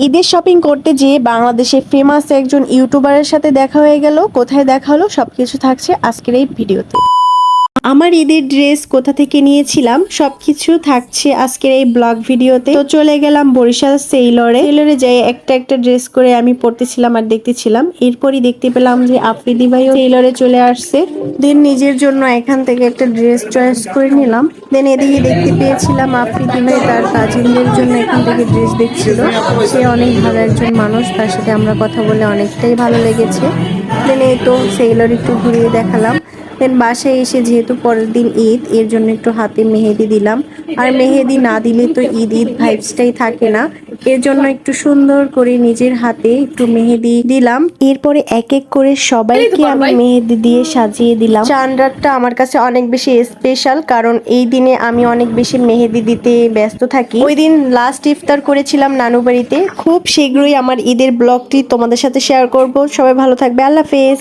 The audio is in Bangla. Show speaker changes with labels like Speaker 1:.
Speaker 1: ঈদের শপিং করতে যেয়ে বাংলাদেশে ফেমাস একজন ইউটিউবারের সাথে দেখা হয়ে গেল। কোথায় দেখা হলো? সবকিছু থাকছে আজকের এই ভিডিওতে। আমার ঈদের ড্রেস কোথা থেকে নিয়েছিলাম, সবকিছু থাকছে আজকের এই ব্লগ ভিডিওতে। তো চলে গেলাম বরিশাল সেইলরে। সেইলরে যাই একটা একটা ড্রেস করে আমি পড়তেছিলাম আর দেখতেছিলাম। এরপরই দেখতে পেলাম যে আফ্রিদি ভাইও সেইলরে চলে আসছে। দেন নিজের জন্য এখান থেকে একটা ড্রেস চয়েস করে নিলাম। দেন এদিকে দেখতে পেয়েছিলাম আফ্রিদি ভাই তার কাজিনদের জন্য এখান থেকে ড্রেস দেখছিল। সে অনেক ভালো একজন মানুষ, তার সাথে আমরা কথা বলে অনেকটাই ভালো লেগেছে। দেন এই তো সেইলর একটু ঘুরিয়ে দেখালাম। দেন বাসায় এসে যেহেতু পরের দিন ঈদ, এর জন্য একটু হাতে মেহেদি দিলাম। আর মেহেদি না দিলে তো ঈদ ঈদ ভাইবসটাই থাকে না। এর জন্য একটু সুন্দর করে নিজের হাতে একটু মেহেদি দিলাম। এরপরে এক এক করে সবাইকে আমি মেহেদি দিয়ে সাজিয়ে দিলাম। চান্ডারটা আমার কাছে অনেক বেশি স্পেশাল কারণ এই দিনে আমি অনেক বেশি মেহেদি দিতে ব্যস্ত থাকি। ওই দিন লাস্ট ইফতার করেছিলাম নানু বাড়িতে। খুব শীঘ্রই আমার ঈদের ব্লগটি তোমাদের সাথে শেয়ার করব। সবাই ভালো থাকবে। আল্লাহ হাফেজ।